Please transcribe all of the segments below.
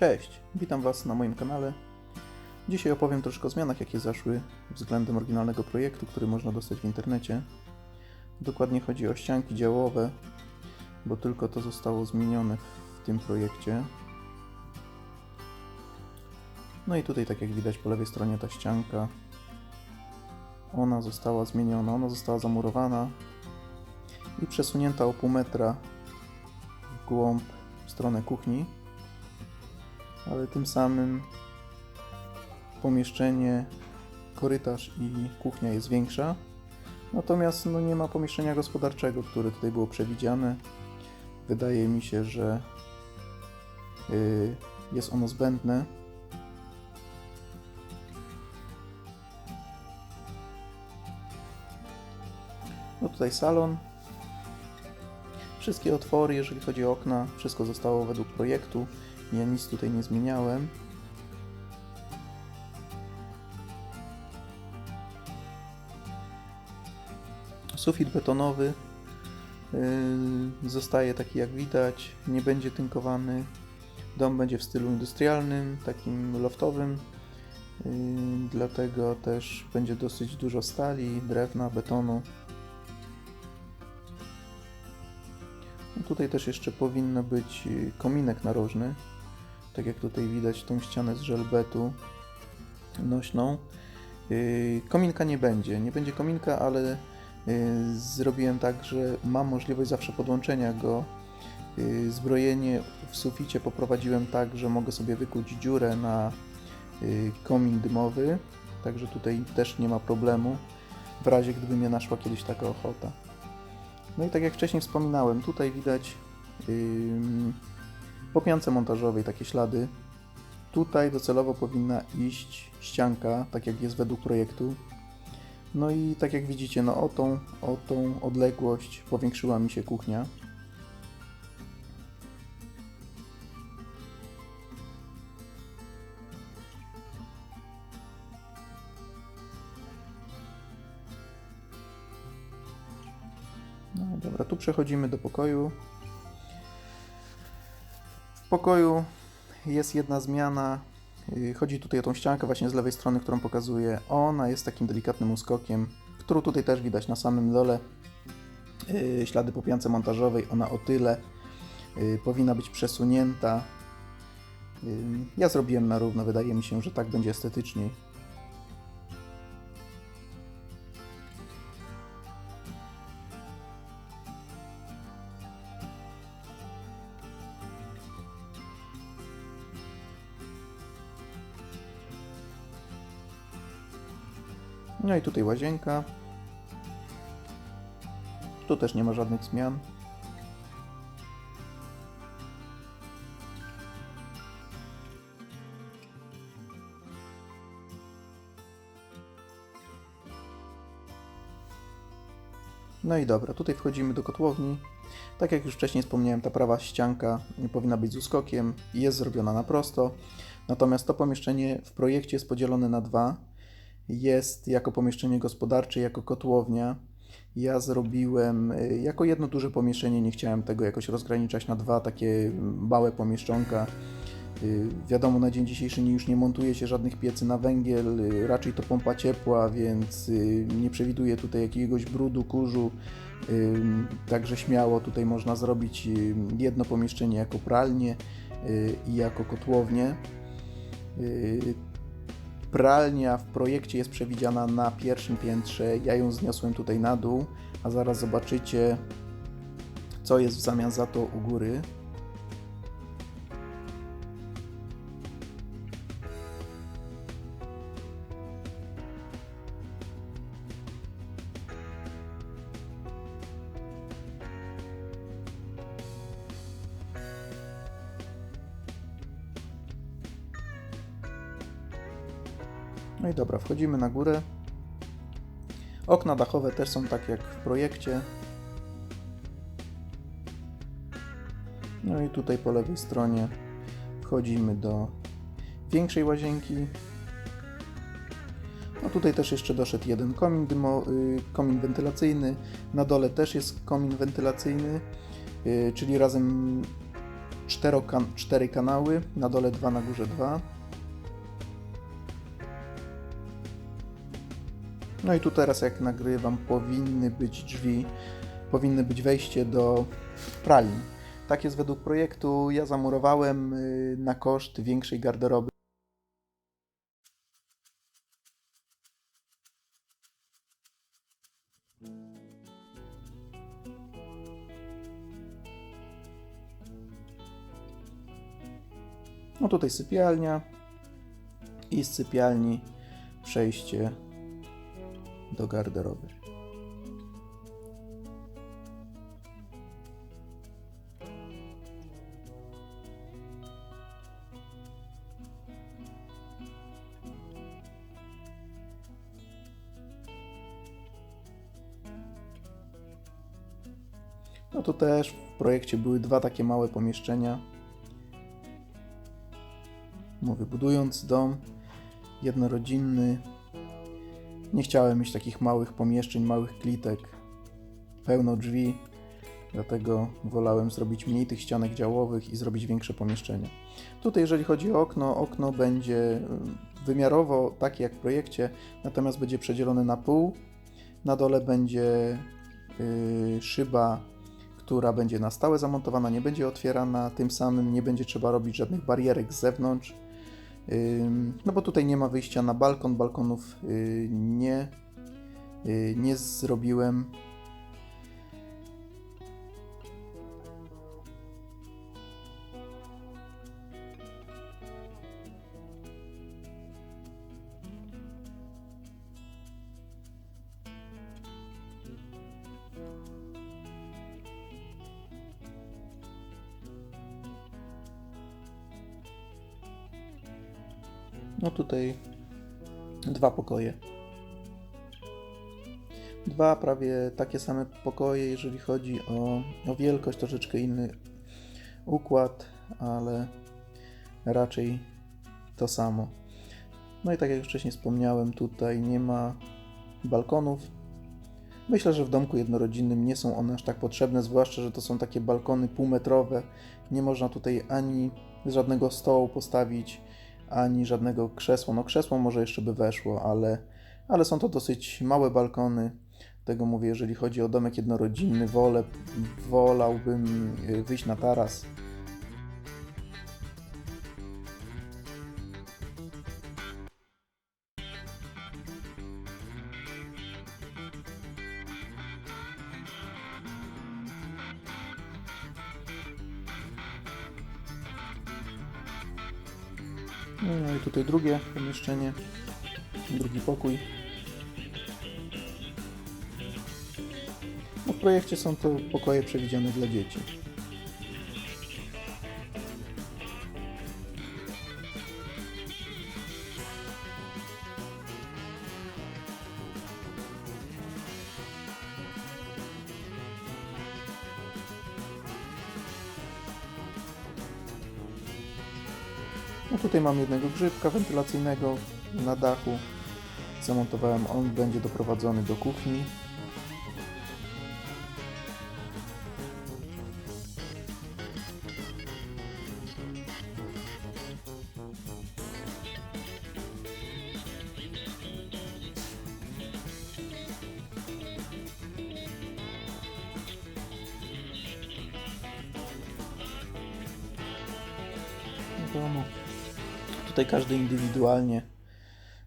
Cześć, witam Was na moim kanale. Dzisiaj opowiem troszkę o zmianach, jakie zaszły względem oryginalnego projektu, który można dostać w internecie. Dokładnie chodzi o ścianki działowe, bo tylko to zostało zmienione w tym projekcie. No i tutaj, tak jak widać po lewej stronie, ta ścianka, ona została zmieniona, ona została zamurowana i przesunięta o pół metra w głąb w stronę kuchni ale tym samym pomieszczenie, korytarz i kuchnia jest większa. Natomiast no, nie ma pomieszczenia gospodarczego, które tutaj było przewidziane. Wydaje mi się, że yy, jest ono zbędne. No tutaj salon. Wszystkie otwory, jeżeli chodzi o okna, wszystko zostało według projektu. Ja nic tutaj nie zmieniałem. Sufit betonowy yy, zostaje taki jak widać, nie będzie tynkowany. Dom będzie w stylu industrialnym, takim loftowym. Yy, dlatego też będzie dosyć dużo stali, drewna, betonu. No tutaj też jeszcze powinno być kominek narożny tak jak tutaj widać tą ścianę z żelbetu nośną. Yy, kominka nie będzie, nie będzie kominka, ale yy, zrobiłem tak, że mam możliwość zawsze podłączenia go. Yy, zbrojenie w suficie poprowadziłem tak, że mogę sobie wykuć dziurę na komin dymowy, także tutaj też nie ma problemu, w razie gdyby mnie naszła kiedyś taka ochota. No i tak jak wcześniej wspominałem, tutaj widać po piance montażowej takie ślady. Tutaj docelowo powinna iść ścianka, tak jak jest według projektu. No i tak jak widzicie, no o tą, o tą odległość powiększyła mi się kuchnia. No dobra, tu przechodzimy do pokoju pokoju jest jedna zmiana. Y, chodzi tutaj o tą ściankę właśnie z lewej strony, którą pokazuję. Ona jest takim delikatnym uskokiem, którą tutaj też widać na samym dole. Y, ślady po piance montażowej, ona o tyle y, powinna być przesunięta. Ja zrobiłem na równo, wydaje mi się, że tak będzie estetyczniej. No i tutaj łazienka. Tu też nie ma żadnych zmian. No i dobra, tutaj wchodzimy do kotłowni. Tak jak już wcześniej wspomniałem, ta prawa ścianka powinna być z uskokiem i jest zrobiona na prosto. Natomiast to pomieszczenie w projekcie jest podzielone na dwa jest jako pomieszczenie gospodarcze, jako kotłownia. Ja zrobiłem y, jako jedno duże pomieszczenie, nie chciałem tego jakoś rozgraniczać na dwa takie małe pomieszczonka. Y, wiadomo, na dzień dzisiejszy już nie montuje się żadnych piecy na węgiel, y, raczej to pompa ciepła, więc nie przewiduję tutaj jakiegoś brudu, kurzu. Także śmiało tutaj można zrobić jedno pomieszczenie jako pralnię i jako kotłownię. Pralnia w projekcie jest przewidziana na pierwszym piętrze. Ja ją zniosłem tutaj na dół, a zaraz zobaczycie, co jest w zamian za to u góry. No i dobra, wchodzimy na górę. Okna dachowe też są tak jak w projekcie. No i tutaj po lewej stronie wchodzimy do większej łazienki. No tutaj też jeszcze doszedł jeden komin, dymo, y, komin wentylacyjny. Na dole też jest komin wentylacyjny, y, czyli razem czterokan- cztery kanały, na dole dwa, na górze dwa. No i tu teraz jak nagrywam powinny być drzwi, powinny być wejście do pralni. Tak jest według projektu. Ja zamurowałem y, na koszt większej garderoby. No tutaj sypialnia i z sypialni przejście do garderoby. No tu też w projekcie były dwa takie małe pomieszczenia. Mówię, budując dom jednorodzinny, nie chciałem mieć takich małych pomieszczeń, małych klitek, pełno drzwi, dlatego wolałem zrobić mniej tych ścianek działowych i zrobić większe pomieszczenia. Tutaj, jeżeli chodzi o okno, okno będzie y, wymiarowo takie jak w projekcie, natomiast będzie przedzielone na pół. Na dole będzie y, szyba, która będzie na stałe zamontowana, nie będzie otwierana, tym samym nie będzie trzeba robić żadnych barierek z zewnątrz. No bo tutaj nie ma wyjścia na balkon, balkonów y, nie, y, nie zrobiłem. No tutaj dwa pokoje. Dwa prawie takie same pokoje, jeżeli chodzi o, o wielkość, troszeczkę inny układ, ale raczej to samo. No i tak jak już wcześniej wspomniałem, tutaj nie ma balkonów. Myślę, że w domku jednorodzinnym nie są one aż tak potrzebne, zwłaszcza, że to są takie balkony półmetrowe. Nie można tutaj ani żadnego stołu postawić, ani żadnego krzesła. No krzesło może jeszcze by weszło, ale, ale są to dosyć małe balkony. Tego mówię, jeżeli chodzi o domek jednorodzinny, wolę, wolałbym y, wyjść na taras. No i tutaj drugie pomieszczenie, drugi pokój. No w projekcie są to pokoje przewidziane dla dzieci. No tutaj mam jednego grzybka wentylacyjnego na dachu. Zamontowałem, on będzie doprowadzony do kuchni. domu. Tutaj każdy indywidualnie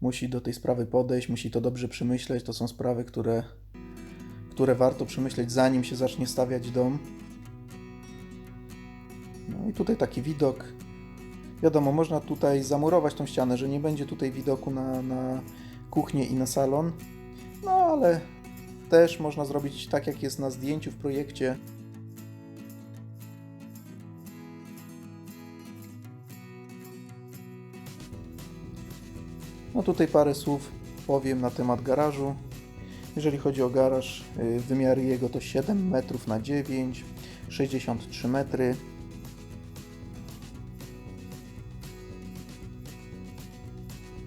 musi do tej sprawy podejść, musi to dobrze przemyśleć. To są sprawy, które, które warto przemyśleć, zanim się zacznie stawiać dom. No i tutaj taki widok. Wiadomo, można tutaj zamurować tą ścianę, że nie będzie tutaj widoku na, na kuchnię i na salon. No ale też można zrobić tak, jak jest na zdjęciu w projekcie. No tutaj parę słów powiem na temat garażu. Jeżeli chodzi o garaż, y, wymiary jego to 7 metrów na 9, 63 metry.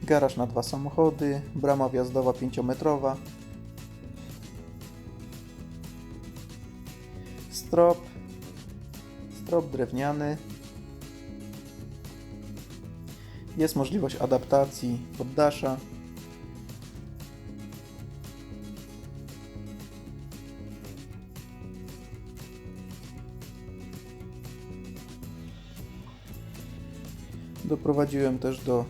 Garaż na dwa samochody, brama wjazdowa 5-metrowa. Strop, strop drewniany, Jest możliwość adaptacji poddasza. Doprowadziłem też do,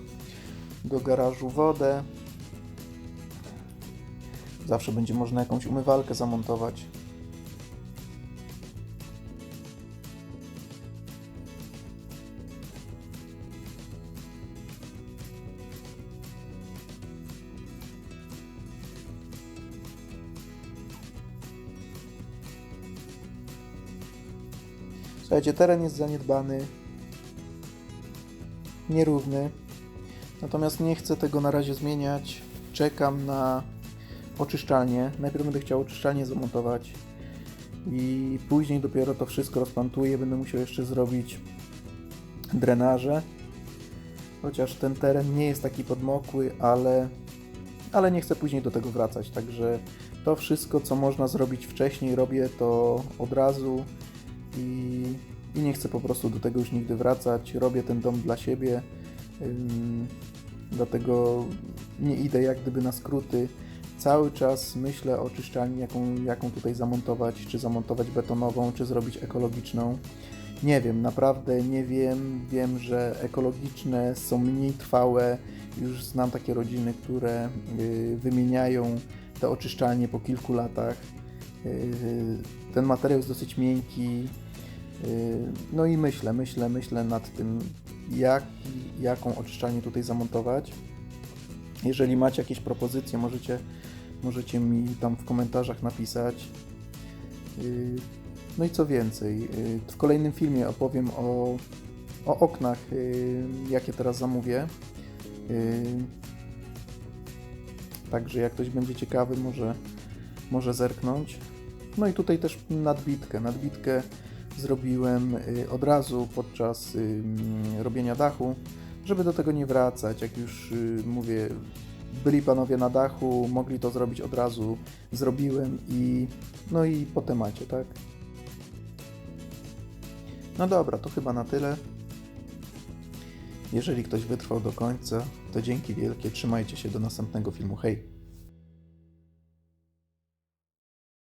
do garażu wodę. Zawsze będzie można jakąś umywalkę zamontować. Słuchajcie, teren jest zaniedbany, nierówny. Natomiast nie chcę tego na razie zmieniać. Czekam na oczyszczalnię. Najpierw będę chciał oczyszczalnię zamontować i później dopiero to wszystko rozplantuję. Będę musiał jeszcze zrobić drenaże. Chociaż ten teren nie jest taki podmokły, ale, ale nie chcę później do tego wracać. Także to wszystko, co można zrobić wcześniej, robię to od razu i, i nie chcę po prostu do tego już nigdy wracać. Robię ten dom dla siebie, dlatego nie idę jak gdyby na skróty. Cały czas myślę o czyszczalni, jaką, jaką tutaj zamontować, czy zamontować betonową, czy zrobić ekologiczną. Nie wiem, naprawdę nie wiem. Wiem, że ekologiczne są mniej trwałe. Już znam takie rodziny, które y, wymieniają te oczyszczalnie po kilku latach. Y, Ten materiał jest dosyć miękki. Y, No i myślę, myślę, myślę nad tym, jak, jaką oczyszczalnię tutaj zamontować. Jeżeli macie jakieś propozycje, możecie, możecie mi tam w komentarzach napisać. Yy, No i co więcej, yy, w kolejnym filmie opowiem o, o oknach, yy, jakie teraz zamówię. Yy, Także jak ktoś będzie ciekawy, może, może zerknąć. No i tutaj też nadbitkę. Nadbitkę zrobiłem yy, od razu podczas robienia dachu, żeby do tego nie wracać. Jak już yy, mówię, byli panowie na dachu, mogli to zrobić od razu, zrobiłem i no i po temacie, tak? No dobra, to chyba na tyle. Jeżeli ktoś wytrwał do końca, to dzięki wielkie, trzymajcie się do następnego filmu. Hej!